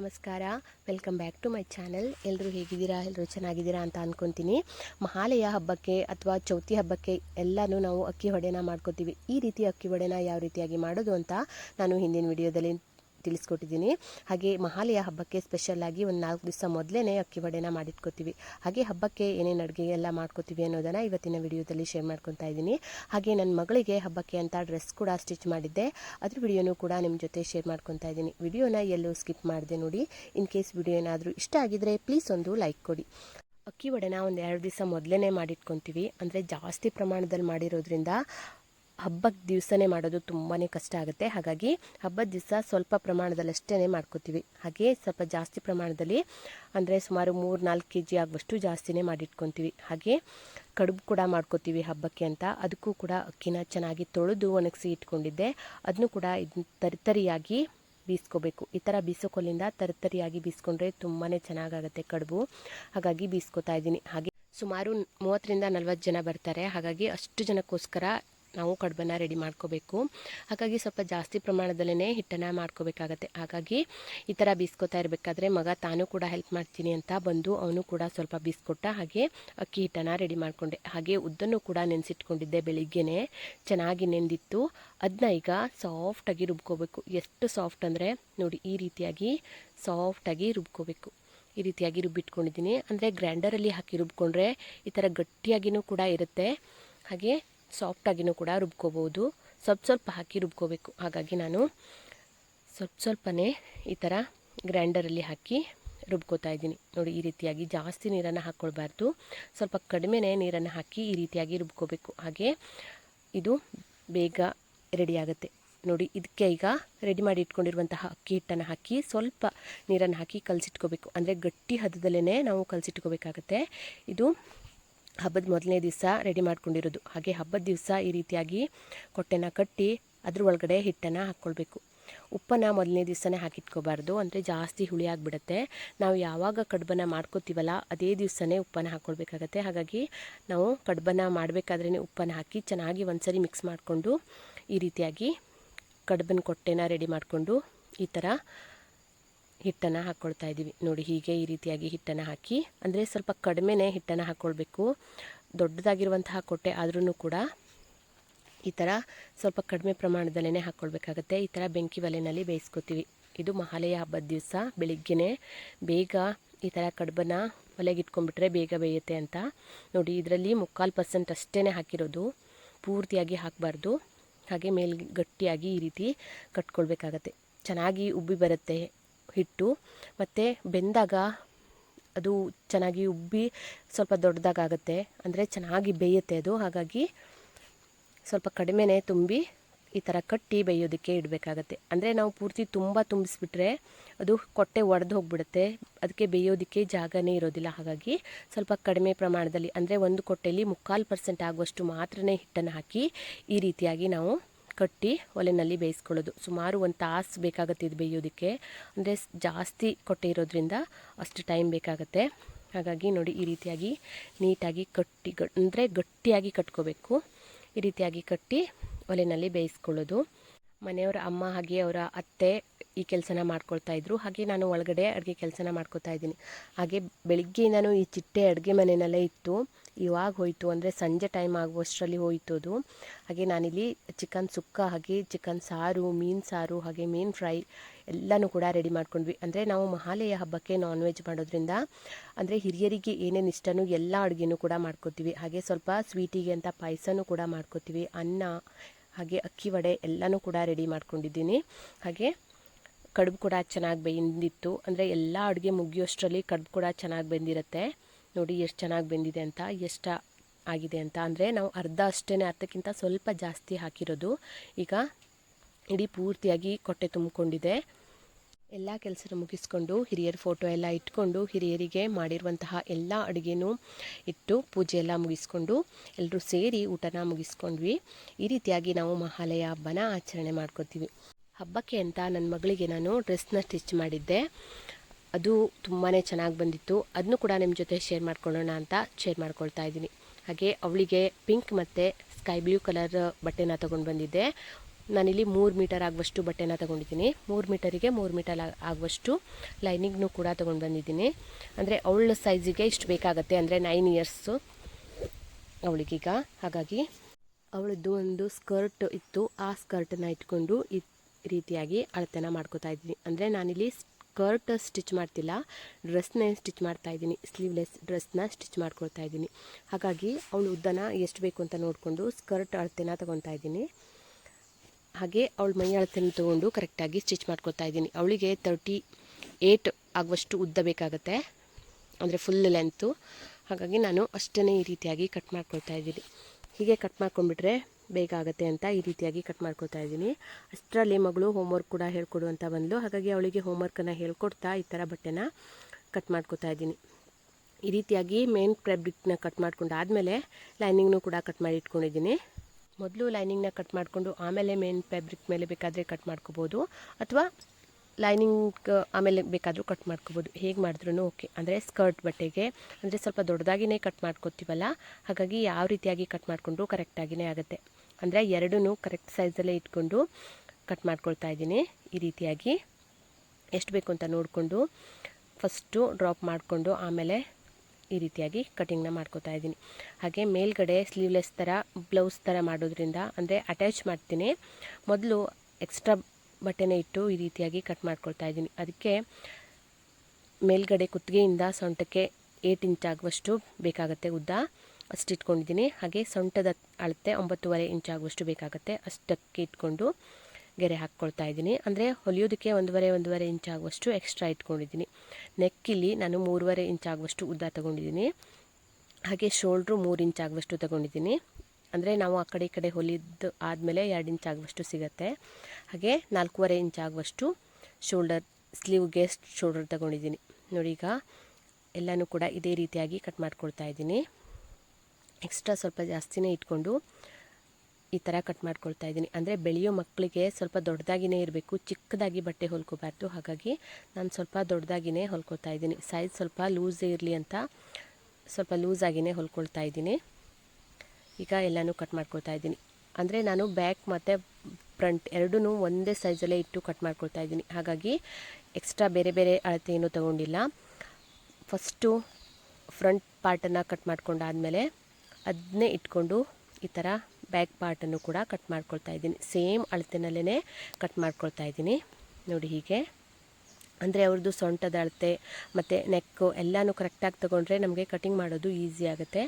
ನಮಸ್ಕಾರ. Welcome back to my channel ಎಲ್ಲರೂ ಹೇಗಿದ್ದೀರಾ? ಎಲ್ಲರೂ ಚೆನ್ನಾಗಿದ್ದೀರಾ ಅಂತ ಅಂದ್ಕೊತೀನಿ ಮಹಾಲಯ ಹಬ್ಬಕ್ಕೆ ಅಥವಾ ಚೌತಿ ಹಬ್ಬಕ್ಕೆ ಎಲ್ಲನೂ ನಾವು ಅಕ್ಕಿ ಹೊಡೆನ ಮಾಡ್ಕೋತೀವಿ. ಈ ರೀತಿ ಅಕ್ಕಿ ಹೊಡೆನ ಯಾವ ರೀತಿಯಾಗಿ ಮಾಡೋದು ಅಂತ ನಾನು ಹಿಂದಿನ ವಿಡಿಯೋದಲ್ಲಿ ತಿಳಿಸ್ಕೊಟ್ಟಿದ್ದೀನಿ. ಹಾಗೆ ಮಹಾಲಯ ಹಬ್ಬಕ್ಕೆ ಸ್ಪೆಷಲ್ ಆಗಿ ಒಂದು ನಾಲ್ಕು ದಿವಸ ಮೊದಲೇ ಅಕ್ಕಿ ವಡೆನ ಮಾಡಿಟ್ಕೋತೀವಿ. ಹಾಗೆ ಹಬ್ಬಕ್ಕೆ ಏನೇನು ಅಡುಗೆ ಎಲ್ಲ ಮಾಡ್ಕೋತೀವಿ ಅನ್ನೋದನ್ನು ಇವತ್ತಿನ ವಿಡಿಯೋದಲ್ಲಿ ಶೇರ್ ಮಾಡ್ಕೊತಾ ಇದ್ದೀನಿ. ಹಾಗೆ ನನ್ನ ಮಗಳಿಗೆ ಹಬ್ಬಕ್ಕೆ ಅಂತ ಡ್ರೆಸ್ ಕೂಡ ಸ್ಟಿಚ್ ಮಾಡಿದ್ದೆ. ಅದ್ರ ವಿಡಿಯೋನೂ ಕೂಡ ನಿಮ್ಮ ಜೊತೆ ಶೇರ್ ಮಾಡ್ಕೊತಾ ಇದ್ದೀನಿ. ವಿಡಿಯೋನ ಎಲ್ಲೂ ಸ್ಕಿಪ್ ಮಾಡಿದೆ ನೋಡಿ. ಇನ್ ಕೇಸ್ ವಿಡಿಯೋ ಏನಾದರೂ ಇಷ್ಟ ಆಗಿದ್ರೆ ಪ್ಲೀಸ್ ಒಂದು ಲೈಕ್ ಕೊಡಿ. ಅಕ್ಕಿ ವಡೆನ ಒಂದು ಎರಡು ದಿವಸ ಮೊದಲೇ ಮಾಡಿಟ್ಕೊತೀವಿ. ಅಂದರೆ ಜಾಸ್ತಿ ಪ್ರಮಾಣದಲ್ಲಿ ಮಾಡಿರೋದ್ರಿಂದ ಹಬ್ಬದ ದಿವಸನೇ ಮಾಡೋದು ತುಂಬಾ ಕಷ್ಟ ಆಗುತ್ತೆ. ಹಾಗಾಗಿ ಹಬ್ಬದ ದಿವಸ ಸ್ವಲ್ಪ ಪ್ರಮಾಣದಲ್ಲಷ್ಟೇ ಮಾಡ್ಕೋತೀವಿ. ಹಾಗೆ ಸ್ವಲ್ಪ ಜಾಸ್ತಿ ಪ್ರಮಾಣದಲ್ಲಿ ಅಂದರೆ ಸುಮಾರು ಮೂರು ನಾಲ್ಕು ಕೆ ಜಿ ಆಗುವಷ್ಟು ಜಾಸ್ತಿನೇ ಮಾಡಿಟ್ಕೊತೀವಿ. ಹಾಗೆ ಕಡುಬು ಕೂಡ ಮಾಡ್ಕೋತೀವಿ ಹಬ್ಬಕ್ಕೆ ಅಂತ. ಅದಕ್ಕೂ ಕೂಡ ಅಕ್ಕಿನ ಚೆನ್ನಾಗಿ ತೊಳೆದು ಒಣಗಿಸಿ ಇಟ್ಕೊಂಡಿದ್ದೆ. ಅದನ್ನು ಕೂಡ ಇದನ್ನ ತರಿತರಿಯಾಗಿ ಬೀಸ್ಕೋಬೇಕು. ಈ ಥರ ಬೀಸೋಕೊಲ್ಲಿಂದ ತರಿತರಿಯಾಗಿ ಬೀಸ್ಕೊಂಡ್ರೆ ತುಂಬಾ ಚೆನ್ನಾಗಾಗುತ್ತೆ ಕಡುಬು. ಹಾಗಾಗಿ ಬೀಸ್ಕೋತಾ ಇದ್ದೀನಿ. ಹಾಗೆ ಸುಮಾರು ಮೂವತ್ತರಿಂದ ನಲ್ವತ್ತು ಜನ ಬರ್ತಾರೆ. ಹಾಗಾಗಿ ಅಷ್ಟು ಜನಕ್ಕೋಸ್ಕರ ನಾವು ಕಡುಬನ್ನು ರೆಡಿ ಮಾಡ್ಕೋಬೇಕು. ಹಾಗಾಗಿ ಸ್ವಲ್ಪ ಜಾಸ್ತಿ ಪ್ರಮಾಣದಲ್ಲೇ ಹಿಟ್ಟನ್ನು ಮಾಡ್ಕೋಬೇಕಾಗತ್ತೆ. ಹಾಗಾಗಿ ಈ ಥರ ಬೀಸ್ಕೊತಾ ಇರಬೇಕಾದ್ರೆ ಮಗ ತಾನು ಕೂಡ ಹೆಲ್ಪ್ ಮಾಡ್ತೀನಿ ಅಂತ ಬಂದು ಅವನು ಕೂಡ ಸ್ವಲ್ಪ ಬೀಸ್ಕೊಟ್ಟ ಹಾಗೆ ಅಕ್ಕಿ ಹಿಟ್ಟನ್ನು ರೆಡಿ ಮಾಡಿಕೊಂಡೆ. ಹಾಗೆ ಉದ್ದನ್ನು ಕೂಡ ನೆನೆಸಿಟ್ಕೊಂಡಿದ್ದೆ ಬೆಳಿಗ್ಗೆನೆ. ಚೆನ್ನಾಗಿ ನೆಂದಿತ್ತು. ಅದನ್ನ ಈಗ ಸಾಫ್ಟಾಗಿ ರುಬ್ಕೋಬೇಕು. ಎಷ್ಟು ಸಾಫ್ಟ್ ಅಂದರೆ ನೋಡಿ ಈ ರೀತಿಯಾಗಿ ಸಾಫ್ಟಾಗಿ ರುಬ್ಕೋಬೇಕು. ಈ ರೀತಿಯಾಗಿ ರುಬ್ಬಿಟ್ಕೊಂಡಿದ್ದೀನಿ. ಅಂದರೆ ಗ್ರ್ಯಾಂಡರಲ್ಲಿ ಹಾಕಿ ರುಬ್ಕೊಂಡ್ರೆ ಈ ಥರ ಗಟ್ಟಿಯಾಗಿಯೂ ಕೂಡ ಇರುತ್ತೆ. ಹಾಗೆ ಸಾಫ್ಟಾಗಿನೂ ಕೂಡ ರುಬ್ಕೋಬೋದು. ಸ್ವಲ್ಪ ಸ್ವಲ್ಪ ಹಾಕಿ ರುಬ್ಕೋಬೇಕು. ಹಾಗಾಗಿ ನಾನು ಸ್ವಲ್ಪ ಸ್ವಲ್ಪನೇ ಈ ಥರ ಗ್ರೈಂಡರಲ್ಲಿ ಹಾಕಿ ರುಬ್ಕೋತಾ ಇದ್ದೀನಿ. ನೋಡಿ, ಈ ರೀತಿಯಾಗಿ ಜಾಸ್ತಿ ನೀರನ್ನು ಹಾಕ್ಕೊಳ್ಬಾರ್ದು ಸ್ವಲ್ಪ ಕಡಿಮೆನೇ ನೀರನ್ನು ಹಾಕಿ ಈ ರೀತಿಯಾಗಿ ರುಬ್ಕೋಬೇಕು. ಹಾಗೆ ಇದು ಬೇಗ ರೆಡಿ ಆಗುತ್ತೆ. ನೋಡಿ, ಇದಕ್ಕೆ ಈಗ ರೆಡಿ ಮಾಡಿ ಇಟ್ಕೊಂಡಿರುವಂತಹ ಅಕ್ಕಿ ಹಿಟ್ಟನ್ನು ಹಾಕಿ ಸ್ವಲ್ಪ ನೀರನ್ನು ಹಾಕಿ ಕಲಸಿಟ್ಕೋಬೇಕು. ಅಂದರೆ ಗಟ್ಟಿ ಹದದಲ್ಲೇ ನಾವು ಕಲಸಿಟ್ಕೋಬೇಕಾಗತ್ತೆ. ಇದು ಹಬ್ಬದ ಮೊದಲನೇ ದಿವಸ ರೆಡಿ ಮಾಡ್ಕೊಂಡಿರೋದು. ಹಾಗೆ ಹಬ್ಬದ ದಿವಸ ಈ ರೀತಿಯಾಗಿ ಕೊಟ್ಟೆನ ಕಟ್ಟಿ ಅದ್ರ ಒಳಗಡೆ ಹಿಟ್ಟನ್ನು ಹಾಕ್ಕೊಳ್ಬೇಕು ಉಪ್ಪನ್ನು ಮೊದಲನೇ ದಿವಸನೇ ಹಾಕಿಟ್ಕೋಬಾರ್ದು. ಅಂದರೆ ಜಾಸ್ತಿ ಹುಳಿ ಆಗಿಬಿಡುತ್ತೆ. ನಾವು ಯಾವಾಗ ಕಡ್ಬನ್ನು ಮಾಡ್ಕೋತೀವಲ್ಲ ಅದೇ ದಿವಸನೇ ಉಪ್ಪನ್ನು ಹಾಕ್ಕೊಳ್ಬೇಕಾಗತ್ತೆ ಹಾಗಾಗಿ ನಾವು ಕಡ್ಬನ್ನು ಮಾಡಬೇಕಾದ್ರೇ ಉಪ್ಪನ್ನು ಹಾಕಿ ಚೆನ್ನಾಗಿ ಒಂದ್ಸರಿ ಮಿಕ್ಸ್ ಮಾಡಿಕೊಂಡು ಈ ರೀತಿಯಾಗಿ ಕಡ್ಬನ್ ಕೊಟ್ಟೆನ ರೆಡಿ ಮಾಡಿಕೊಂಡು ಈ ಥರ ಹಿಟ್ಟನ್ನು ಹಾಕ್ಕೊಳ್ತಾ ಇದ್ದೀವಿ. ನೋಡಿ, ಹೀಗೆ ಈ ರೀತಿಯಾಗಿ ಹಿಟ್ಟನ್ನು ಹಾಕಿ, ಅಂದರೆ ಸ್ವಲ್ಪ ಕಡಿಮೆನೇ ಹಿಟ್ಟನ್ನು ಹಾಕ್ಕೊಳ್ಬೇಕು ದೊಡ್ಡದಾಗಿರುವಂತಹ ಕೊಟ್ಟೆ ಆದ್ರೂ ಕೂಡ ಈ ಥರ ಸ್ವಲ್ಪ ಕಡಿಮೆ ಪ್ರಮಾಣದಲ್ಲೇ ಹಾಕ್ಕೊಳ್ಬೇಕಾಗತ್ತೆ ಈ ಥರ ಬೆಂಕಿ ಒಲೆಯಲ್ಲಿ ಬೇಯಿಸ್ಕೊತೀವಿ. ಇದು ಮಹಾಲಯ ಹಬ್ಬದ ದಿವಸ, ಬೆಳಿಗ್ಗೆನೇ. ಬೇಗ ಈ ಥರ ಕಡುಬನ್ನು ಒಲೆಗೆ ಇಟ್ಕೊಂಡ್ಬಿಟ್ರೆ ಬೇಗ ಬೇಯುತ್ತೆ ಅಂತ. ನೋಡಿ, ಇದರಲ್ಲಿ ಮುಕ್ಕಾಲು ಪರ್ಸೆಂಟ್ ಅಷ್ಟೇ ಹಾಕಿರೋದು. ಪೂರ್ತಿಯಾಗಿ ಹಾಕಬಾರ್ದು. ಹಾಗೆ ಮೇಲ್ ಗಟ್ಟಿಯಾಗಿ ಈ ರೀತಿ ಕಟ್ಕೊಳ್ಬೇಕಾಗತ್ತೆ. ಚೆನ್ನಾಗಿ ಉಬ್ಬಿ ಬರುತ್ತೆ ಹಿಟ್ಟು, ಮತ್ತು ಬೆಂದಾಗ ಅದು ಚೆನ್ನಾಗಿ ಉಬ್ಬಿ ಸ್ವಲ್ಪ ದೊಡ್ಡದಾಗುತ್ತೆ ಅಂದರೆ ಚೆನ್ನಾಗಿ ಬೇಯುತ್ತೆ ಅದು. ಹಾಗಾಗಿ ಸ್ವಲ್ಪ ಕಡಿಮೆನೇ ತುಂಬಿ ಈ ಥರ ಕಟ್ಟಿ ಬೇಯೋದಕ್ಕೆ ಇಡಬೇಕಾಗತ್ತೆ. ಅಂದರೆ ನಾವು ಪೂರ್ತಿ ತುಂಬ ತುಂಬಿಸ್ಬಿಟ್ರೆ ಅದು ಕೊಟ್ಟೆ ಒಡೆದು ಹೋಗ್ಬಿಡುತ್ತೆ. ಅದಕ್ಕೆ ಬೇಯೋದಕ್ಕೆ ಜಾಗನೇ ಇರೋದಿಲ್ಲ. ಹಾಗಾಗಿ ಸ್ವಲ್ಪ ಕಡಿಮೆ ಪ್ರಮಾಣದಲ್ಲಿ, ಅಂದರೆ ಒಂದು ಕೊಟ್ಟೆಯಲ್ಲಿ ಮುಕ್ಕಾಲು ಪರ್ಸೆಂಟ್ ಆಗುವಷ್ಟು ಮಾತ್ರನೇ ಹಿಟ್ಟನ್ನು ಹಾಕಿ ಈ ರೀತಿಯಾಗಿ ನಾವು ಕಟ್ಟಿ ಒಲೆಯಲ್ಲಿ ಬೇಯಿಸ್ಕೊಳ್ಳೋದು. ಸುಮಾರು ಒಂದು ತಾಸು ಬೇಕಾಗುತ್ತೆ ಇದು ಬೇಯೋದಕ್ಕೆ. ಅಂದರೆ ಜಾಸ್ತಿ ಕೊಟ್ಟಿರೋದ್ರಿಂದ ಅಷ್ಟು ಟೈಮ್ ಬೇಕಾಗುತ್ತೆ. ಹಾಗಾಗಿ ನೋಡಿ ಈ ರೀತಿಯಾಗಿ ನೀಟಾಗಿ ಕಟ್ಟಿ ಗ ಅಂದರೆ ಗಟ್ಟಿಯಾಗಿ ಕಟ್ಕೋಬೇಕು. ಈ ರೀತಿಯಾಗಿ ಕಟ್ಟಿ ಒಲೆಯಲ್ಲಿ ಬೇಯಿಸ್ಕೊಳ್ಳೋದು. ಮನೆಯವರ ಅಮ್ಮ ಹಾಗೆ ಅವರ ಅತ್ತೆ ಈ ಕೆಲಸನ ಮಾಡ್ಕೊಳ್ತಾ ಇದ್ರು. ಹಾಗೆ ನಾನು ಒಳಗಡೆ ಅಡುಗೆ ಕೆಲಸನ ಮಾಡ್ಕೊತಾ ಇದ್ದೀನಿ. ಹಾಗೆ ಬೆಳಿಗ್ಗೆಯಿಂದನೂ ಈ ಚಿಟ್ಟೆ ಅಡುಗೆ ಮನೆಯಲ್ಲೇ ಇತ್ತು. ಇವಾಗ ಹೋಯಿತು ಅಂದರೆ ಸಂಜೆ ಟೈಮ್ ಆಗುವಷ್ಟರಲ್ಲಿ ಹೋಯಿತು ಅದು. ಹಾಗೆ ನಾನಿಲ್ಲಿ ಚಿಕನ್ ಸುಕ್ಕ, ಹಾಗೆ ಚಿಕನ್ ಸಾರು, ಮೀನು ಸಾರು, ಹಾಗೆ ಮೀನು ಫ್ರೈ ಎಲ್ಲನೂ ಕೂಡ ರೆಡಿ ಮಾಡ್ಕೊಂಡ್ವಿ. ಅಂದರೆ ನಾವು ಮಹಾಲಯ ಹಬ್ಬಕ್ಕೆ ನಾನ್ ವೆಜ್ ಮಾಡೋದ್ರಿಂದ ಅಂದರೆ ಹಿರಿಯರಿಗೆ ಏನೇನು ಇಷ್ಟನೂ ಎಲ್ಲ ಅಡುಗೆನೂ ಕೂಡ ಮಾಡ್ಕೋತೀವಿ. ಹಾಗೆ ಸ್ವಲ್ಪ ಸ್ವೀಟಿಗೆ ಅಂತ ಪಾಯಸನೂ ಕೂಡ ಮಾಡ್ಕೋತೀವಿ. ಅನ್ನ, ಹಾಗೆ ಅಕ್ಕಿ ವಡೆ ಎಲ್ಲನೂ ಕೂಡ ರೆಡಿ ಮಾಡ್ಕೊಂಡಿದ್ದೀನಿ. ಹಾಗೆ ಕಡುಬು ಕೂಡ ಚೆನ್ನಾಗಿ ಬೆಂದಿತ್ತು. ಅಂದರೆ ಎಲ್ಲ ಅಡುಗೆ ಮುಗಿಯೋಷ್ಟರಲ್ಲಿ ಕಡುಬು ಕೂಡ ಚೆನ್ನಾಗಿ ಬೆಂದಿರುತ್ತೆ. ನೋಡಿ ಎಷ್ಟು ಚೆನ್ನಾಗಿ ಬೆಂದಿದೆ ಅಂತ, ಎಷ್ಟು ಆಗಿದೆ ಅಂತ. ಅಂದರೆ ನಾವು ಅರ್ಧ ಅಷ್ಟೇ ಅರ್ಧಕ್ಕಿಂತ ಸ್ವಲ್ಪ ಜಾಸ್ತಿ ಹಾಕಿರೋದು. ಈಗ ಇಡೀ ಪೂರ್ತಿಯಾಗಿ ಕೊಟ್ಟೆ ತುಂಬಿಕೊಂಡಿದೆ. ಎಲ್ಲ ಕೆಲಸ ಮುಗಿಸ್ಕೊಂಡು ಹಿರಿಯರ ಫೋಟೋ ಎಲ್ಲ ಇಟ್ಕೊಂಡು ಹಿರಿಯರಿಗೆ ಮಾಡಿರುವಂತಹ ಎಲ್ಲ ಅಡುಗೆನೂ ಇಟ್ಟು ಪೂಜೆ ಎಲ್ಲ ಮುಗಿಸ್ಕೊಂಡು ಎಲ್ಲರೂ ಸೇರಿ ಊಟನ ಮುಗಿಸ್ಕೊಂಡ್ವಿ. ಈ ರೀತಿಯಾಗಿ ನಾವು ಮಹಾಲಯ ಹಬ್ಬನ ಆಚರಣೆ ಮಾಡ್ಕೋತೀವಿ. ಹಬ್ಬಕ್ಕೆ ಅಂತ ನನ್ನ ಮಗಳಿಗೆ ನಾನು ಡ್ರೆಸ್ನ ಸ್ಟಿಚ್ ಮಾಡಿದ್ದೆ. ಅದು ತುಂಬಾ ಚೆನ್ನಾಗಿ ಬಂದಿತ್ತು. ಅದನ್ನು ಕೂಡ ನಿಮ್ಮ ಜೊತೆ ಶೇರ್ ಮಾಡ್ಕೊಳ್ಳೋಣ ಅಂತ ಶೇರ್ ಮಾಡ್ಕೊಳ್ತಾ ಇದ್ದೀನಿ. ಹಾಗೆ ಅವಳಿಗೆ ಪಿಂಕ್ ಮತ್ತು ಸ್ಕೈ ಬ್ಲೂ ಕಲರ್ ಬಟ್ಟೆನ ತೊಗೊಂಡು ಬಂದಿದ್ದೆ. ನಾನಿಲ್ಲಿ ಮೂರು ಮೀಟರ್ ಆಗುವಷ್ಟು ಬಟ್ಟೆನ ತೊಗೊಂಡಿದ್ದೀನಿ. ಮೂರು ಮೀಟರಿಗೆ ಮೂರು ಮೀಟರ್ ಆಗುವಷ್ಟು ಲೈನಿಂಗ್ನು ಕೂಡ ತೊಗೊಂಡು ಬಂದಿದ್ದೀನಿ. ಅಂದರೆ ಅವಳ ಸೈಜಿಗೆ ಇಷ್ಟು ಬೇಕಾಗತ್ತೆ ಅಂದರೆ ನೈನ್ ಇಯರ್ಸು ಅವಳಿಗೀಗ. ಹಾಗಾಗಿ ಅವಳದ್ದು ಒಂದು ಸ್ಕರ್ಟ್ ಇತ್ತು. ಆ ಸ್ಕರ್ಟನ್ನು ಇಟ್ಕೊಂಡು ಈ ರೀತಿಯಾಗಿ ಅಳತೆನ ಮಾಡ್ಕೋತಾ ಇದ್ದೀನಿ. ಅಂದರೆ ನಾನಿಲ್ಲಿ ಸ್ಕರ್ಟ್ ಸ್ಟಿಚ್ ಮಾಡ್ತಿಲ್ಲ, ಡ್ರೆಸ್ನೇ ಸ್ಟಿಚ್ ಮಾಡ್ತಾ ಇದ್ದೀನಿ, ಸ್ಲೀವ್ಲೆಸ್ ಡ್ರೆಸ್ನ ಸ್ಟಿಚ್ ಮಾಡ್ಕೊಳ್ತಾ ಇದ್ದೀನಿ. ಹಾಗಾಗಿ ಅವಳು ಉದ್ದನ ಎಷ್ಟು ಬೇಕು ಅಂತ ನೋಡಿಕೊಂಡು ಸ್ಕರ್ಟ್ ಅಳತೆನ ತೊಗೊತಾ ಇದ್ದೀನಿ. ಹಾಗೆ ಅವಳು ಮೈ ಅಳತೆನ ತೊಗೊಂಡು ಕರೆಕ್ಟಾಗಿ ಸ್ಟಿಚ್ ಮಾಡ್ಕೊಳ್ತಾ ಇದ್ದೀನಿ. ಅವಳಿಗೆ ತರ್ಟಿ ಏಯ್ಟ್ ಆಗುವಷ್ಟು ಉದ್ದ ಬೇಕಾಗುತ್ತೆ, ಅಂದರೆ ಫುಲ್ ಲೆಂತು. ಹಾಗಾಗಿ ನಾನು ಅಷ್ಟೇ ಈ ರೀತಿಯಾಗಿ ಕಟ್ ಮಾಡ್ಕೊಳ್ತಾ ಇದ್ದೀನಿ. ಹೀಗೆ ಕಟ್ ಮಾಡ್ಕೊಂಡ್ಬಿಟ್ರೆ ಬೇಗ ಆಗುತ್ತೆ ಅಂತ ಈ ರೀತಿಯಾಗಿ ಕಟ್ ಮಾಡ್ಕೊತಾ ಇದ್ದೀನಿ. ಅಷ್ಟರಲ್ಲಿ ಮಗಳು ಹೋಮ್ವರ್ಕ್ ಕೂಡ ಹೇಳ್ಕೊಡು ಅಂತ ಬಂದಳು ಹಾಗಾಗಿ ಅವಳಿಗೆ ಹೋಮ್ವರ್ಕನ್ನು ಹೇಳ್ಕೊಡ್ತಾ ಈ ಥರ ಬಟ್ಟೆನ ಕಟ್ ಮಾಡ್ಕೊತಾ ಇದ್ದೀನಿ. ಈ ರೀತಿಯಾಗಿ ಮೇನ್ ಫ್ಯಾಬ್ರಿಕ್ನ ಕಟ್ ಮಾಡ್ಕೊಂಡಾದಮೇಲೆ ಲೈನಿಂಗ್ನು ಕೂಡ ಕಟ್ ಮಾಡಿ ಇಟ್ಕೊಂಡಿದ್ದೀನಿ. ಮೊದಲು ಲೈನಿಂಗ್ನ ಕಟ್ ಮಾಡಿಕೊಂಡು ಆಮೇಲೆ ಮೇನ್ ಫ್ಯಾಬ್ರಿಕ್ ಮೇಲೆ ಬೇಕಾದರೆ ಕಟ್ ಮಾಡ್ಕೋಬೋದು. ಅಥವಾ ಲೈನಿಂಗ್ ಆಮೇಲೆ ಬೇಕಾದರೂ ಕಟ್ ಮಾಡ್ಕೋಬೋದು. ಹೇಗೆ ಮಾಡಿದ್ರೂ ಓಕೆ ಅಂದರೆ ಸ್ಕರ್ಟ್ ಬಟ್ಟೆಗೆ. ಅಂದರೆ ಸ್ವಲ್ಪ ದೊಡ್ಡದಾಗಿಯೇ ಕಟ್ ಮಾಡ್ಕೋತೀವಲ್ಲ? ಹಾಗಾಗಿ ಯಾವ ರೀತಿಯಾಗಿ ಕಟ್ ಮಾಡಿಕೊಂಡ್ರು ಕರೆಕ್ಟಾಗಿಯೇ ಆಗುತ್ತೆ. ಅಂದರೆ ಎರಡೂ ಕರೆಕ್ಟ್ ಸೈಜಲ್ಲೇ ಇಟ್ಕೊಂಡು ಕಟ್ ಮಾಡ್ಕೊಳ್ತಾ ಇದ್ದೀನಿ ಈ ರೀತಿಯಾಗಿ. ಎಷ್ಟು ಬೇಕು ಅಂತ ನೋಡಿಕೊಂಡು ಫಸ್ಟು ಡ್ರಾಪ್ ಮಾಡಿಕೊಂಡು ಆಮೇಲೆ ಈ ರೀತಿಯಾಗಿ ಕಟಿಂಗ್ನ ಮಾಡ್ಕೋತಾ ಇದ್ದೀನಿ. ಹಾಗೆ ಮೇಲ್ಗಡೆ ಸ್ಲೀವ್ಲೆಸ್ ಥರ ಬ್ಲೌಸ್ ಥರ ಮಾಡೋದ್ರಿಂದ ಅಂದರೆ ಅಟ್ಯಾಚ್ ಮಾಡ್ತೀನಿ. ಮೊದಲು ಎಕ್ಸ್ಟ್ರಾ ಬಟ್ಟೆನೇ ಇಟ್ಟು ಈ ರೀತಿಯಾಗಿ ಕಟ್ ಮಾಡ್ಕೊಳ್ತಾ ಇದ್ದೀನಿ. ಅದಕ್ಕೆ ಮೇಲ್ಗಡೆ ಕುತ್ತಿಗೆಯಿಂದ ಸೊಂಟಕ್ಕೆ ಏಟ್ ಇಂಚ್ ಆಗುವಷ್ಟು ಬೇಕಾಗುತ್ತೆ ಉದ್ದ. ಅಷ್ಟು ಇಟ್ಕೊಂಡಿದ್ದೀನಿ. ಹಾಗೆ ಸೊಂಟದ ಅಳತೆ ಒಂಬತ್ತುವರೆ ಇಂಚ್ ಆಗುವಷ್ಟು ಬೇಕಾಗುತ್ತೆ. ಅಷ್ಟಕ್ಕೆ ಇಟ್ಕೊಂಡು ಗೆರೆ ಹಾಕ್ಕೊಳ್ತಾ ಇದ್ದೀನಿ. ಅಂದರೆ ಹೊಲಿಯೋದಕ್ಕೆ ಒಂದೂವರೆ ಒಂದೂವರೆ ಇಂಚ್ ಆಗುವಷ್ಟು ಎಕ್ಸ್ಟ್ರಾ ಇಟ್ಕೊಂಡಿದ್ದೀನಿ. ನೆಕ್ಕಿಲ್ಲಿ ನಾನು ಮೂರುವರೆ ಇಂಚ್ ಆಗುವಷ್ಟು ಉದ್ದ ತೊಗೊಂಡಿದ್ದೀನಿ. ಹಾಗೆ ಶೋಲ್ಡ್ರು ಮೂರು ಇಂಚ್ ಆಗುವಷ್ಟು ತೊಗೊಂಡಿದ್ದೀನಿ. ಅಂದರೆ ನಾವು ಆ ಕಡೆ ಈ ಕಡೆ ಹೊಲಿದ್ದು ಆದಮೇಲೆ ಎರಡು ಇಂಚ್ ಆಗುವಷ್ಟು ಸಿಗುತ್ತೆ. ಹಾಗೆ ನಾಲ್ಕೂವರೆ ಇಂಚ್ ಆಗುವಷ್ಟು ಶೋಲ್ಡರ್ ಸ್ಲೀವ್ಗೆ ಶೋಲ್ಡರ್ ತೊಗೊಂಡಿದ್ದೀನಿ. ನೋಡಿ ಈಗ ಎಲ್ಲನೂ ಕೂಡ ಇದೇ ರೀತಿಯಾಗಿ ಕಟ್ ಮಾಡ್ಕೊಳ್ತಾ ಇದ್ದೀನಿ. ಎಕ್ಸ್ಟ್ರಾ ಸ್ವಲ್ಪ ಜಾಸ್ತಿನೇ ಇಟ್ಕೊಂಡು ಈ ಥರ ಕಟ್ ಮಾಡ್ಕೊಳ್ತಾ ಇದ್ದೀನಿ. ಅಂದರೆ ಬೆಳೆಯೋ ಮಕ್ಕಳಿಗೆ ಸ್ವಲ್ಪ ದೊಡ್ಡದಾಗಿಯೇ ಇರಬೇಕು. ಚಿಕ್ಕದಾಗಿ ಬಟ್ಟೆ ಹೊಲ್ಕೋಬಾರ್ದು. ಹಾಗಾಗಿ ನಾನು ಸ್ವಲ್ಪ ದೊಡ್ಡದಾಗಿಯೇ ಹೊಲ್ಕೊಳ್ತಾ ಇದ್ದೀನಿ. ಸೈಜ್ ಸ್ವಲ್ಪ ಲೂಸೇ ಇರಲಿ ಅಂತ ಸ್ವಲ್ಪ ಲೂಸಾಗಿಯೇ ಹೊಲ್ಕೊಳ್ತಾ ಇದ್ದೀನಿ. ಈಗ ಎಲ್ಲನೂ ಕಟ್ ಮಾಡ್ಕೊಳ್ತಾ ಇದ್ದೀನಿ. ಅಂದರೆ ನಾನು ಬ್ಯಾಕ್ ಮತ್ತು ಫ್ರಂಟ್ ಎರಡೂ ಒಂದೇ ಸೈಜಲ್ಲೇ ಇಟ್ಟು ಕಟ್ ಮಾಡ್ಕೊಳ್ತಾ ಇದ್ದೀನಿ. ಹಾಗಾಗಿ ಎಕ್ಸ್ಟ್ರಾ ಬೇರೆ ಬೇರೆ ಅಳತೆ ಏನೂ ತಗೊಂಡಿಲ್ಲ. ಫಸ್ಟು ಫ್ರಂಟ್ ಪಾರ್ಟನ್ನು ಕಟ್ ಮಾಡ್ಕೊಂಡಾದಮೇಲೆ ಅದನ್ನೇ ಇಟ್ಕೊಂಡು ಈ ಥರ ಬ್ಯಾಕ್ ಪಾರ್ಟನ್ನು ಕೂಡ ಕಟ್ ಮಾಡ್ಕೊಳ್ತಾ ಇದ್ದೀನಿ. ಸೇಮ್ ಅಳತೆನಲ್ಲೇ ಕಟ್ ಮಾಡ್ಕೊಳ್ತಾ ಇದ್ದೀನಿ. ನೋಡಿ ಹೀಗೆ. ಅಂದರೆ ಅವ್ರದ್ದು ಸೊಂಟದ ಅಳತೆ, ಮತ್ತು ನೆಕ್ಕು ಎಲ್ಲನೂ ಕರೆಕ್ಟಾಗಿ ತೊಗೊಂಡ್ರೆ ನಮಗೆ ಕಟಿಂಗ್ ಮಾಡೋದು ಈಸಿ ಆಗುತ್ತೆ.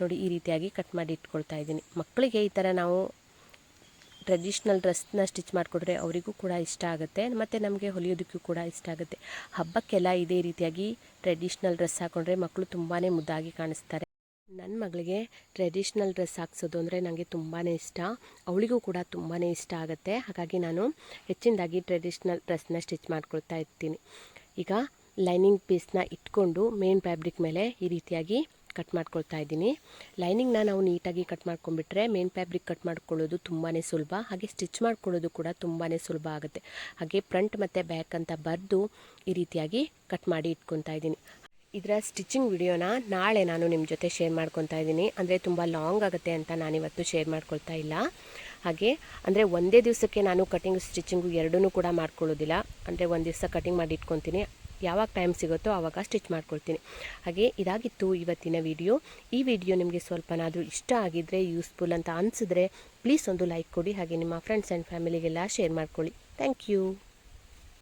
ನೋಡಿ ಈ ರೀತಿಯಾಗಿ ಕಟ್ ಮಾಡಿ ಇಟ್ಕೊಳ್ತಾ ಇದ್ದೀನಿ. ಮಕ್ಕಳಿಗೆ ಈ ಥರ ನಾವು ಟ್ರೆಡಿಷ್ನಲ್ ಡ್ರೆಸ್ನ ಸ್ಟಿಚ್ ಮಾಡಿಕೊಟ್ರೆ ಅವರಿಗೂ ಕೂಡ ಇಷ್ಟ ಆಗುತ್ತೆ. ಮತ್ತು ನಮಗೆ ಹೊಲಿಯೋದಕ್ಕೂ ಕೂಡ ಇಷ್ಟ ಆಗುತ್ತೆ. ಹಬ್ಬಕ್ಕೆಲ್ಲ ಇದೇ ರೀತಿಯಾಗಿ ಟ್ರೆಡಿಷ್ನಲ್ ಡ್ರೆಸ್ ಹಾಕೊಂಡ್ರೆ ಮಕ್ಕಳು ತುಂಬಾ ಮುದ್ದಾಗಿ ಕಾಣಿಸ್ತಾರೆ. ನನ್ನ ಮಗಳಿಗೆ ಟ್ರೆಡಿಷ್ನಲ್ ಡ್ರೆಸ್ ಹಾಕ್ಸೋದು ಅಂದರೆ ನನಗೆ ತುಂಬಾ ಇಷ್ಟ. ಅವಳಿಗೂ ಕೂಡ ತುಂಬಾ ಇಷ್ಟ ಆಗುತ್ತೆ. ಹಾಗಾಗಿ ನಾನು ಹೆಚ್ಚಿನದಾಗಿ ಟ್ರೆಡಿಷ್ನಲ್ ಡ್ರೆಸ್ನ ಸ್ಟಿಚ್ ಮಾಡ್ಕೊಳ್ತಾ ಇರ್ತೀನಿ. ಈಗ ಲೈನಿಂಗ್ ಪೀಸ್ನ ಇಟ್ಕೊಂಡು ಮೇನ್ ಫ್ಯಾಬ್ರಿಕ್ ಮೇಲೆ ಈ ರೀತಿಯಾಗಿ ಕಟ್ ಮಾಡ್ಕೊಳ್ತಾ ಇದ್ದೀನಿ. ಲೈನಿಂಗ್ನ ನಾವು ನೀಟಾಗಿ ಕಟ್ ಮಾಡ್ಕೊಂಡ್ಬಿಟ್ರೆ ಮೇನ್ ಫ್ಯಾಬ್ರಿಕ್ ಕಟ್ ಮಾಡ್ಕೊಳ್ಳೋದು ತುಂಬಾ ಸುಲಭ. ಹಾಗೆ ಸ್ಟಿಚ್ ಮಾಡ್ಕೊಳ್ಳೋದು ಕೂಡ ತುಂಬಾ ಸುಲಭ ಆಗುತ್ತೆ. ಹಾಗೆ ಫ್ರಂಟ್ ಮತ್ತು ಬ್ಯಾಕ್ ಅಂತ ಬರೆದು ಈ ರೀತಿಯಾಗಿ ಕಟ್ ಮಾಡಿ ಇಟ್ಕೊತಾ ಇದ್ದೀನಿ. ಇದರ ಸ್ಟಿಚಿಂಗ್ ವಿಡಿಯೋನ ನಾಳೆ ನಾನು ನಿಮ್ಮ ಜೊತೆ ಶೇರ್ ಮಾಡ್ಕೊತಾ ಇದ್ದೀನಿ. ಅಂದರೆ ತುಂಬ ಲಾಂಗ್ ಆಗುತ್ತೆ ಅಂತ ನಾನಿವತ್ತು ಶೇರ್ ಮಾಡ್ಕೊಳ್ತಾ ಇಲ್ಲ. ಹಾಗೆ, ಅಂದರೆ ಒಂದೇ ದಿವಸಕ್ಕೆ ನಾನು ಕಟಿಂಗ್ ಸ್ಟಿಚಿಂಗು ಎರಡೂ ಕೂಡ ಮಾಡ್ಕೊಳ್ಳೋದಿಲ್ಲ. ಅಂದರೆ ಒಂದು ದಿವಸ ಕಟಿಂಗ್ ಮಾಡಿ ಇಟ್ಕೊತೀನಿ. ಯಾವಾಗ ಟೈಮ್ ಸಿಗುತ್ತೋ ಆವಾಗ ಸ್ಟಿಚ್ ಮಾಡ್ಕೊಳ್ತೀನಿ. ಹಾಗೆ, ಇದಾಗಿತ್ತು ಇವತ್ತಿನ ವಿಡಿಯೋ ಈ ವಿಡಿಯೋ ನಿಮಗೆ ಸ್ವಲ್ಪನಾದರೂ ಇಷ್ಟ ಆಗಿದ್ದರೆ ಯೂಸ್ಫುಲ್ ಅಂತ ಅನಿಸಿದ್ರೆ ಪ್ಲೀಸ್ ಒಂದು ಲೈಕ್ ಕೊಡಿ. ಹಾಗೆ ನಿಮ್ಮ ಫ್ರೆಂಡ್ಸ್ ಆ್ಯಂಡ್ ಫ್ಯಾಮಿಲಿಗೆಲ್ಲ ಶೇರ್ ಮಾಡ್ಕೊಳ್ಳಿ. Thank you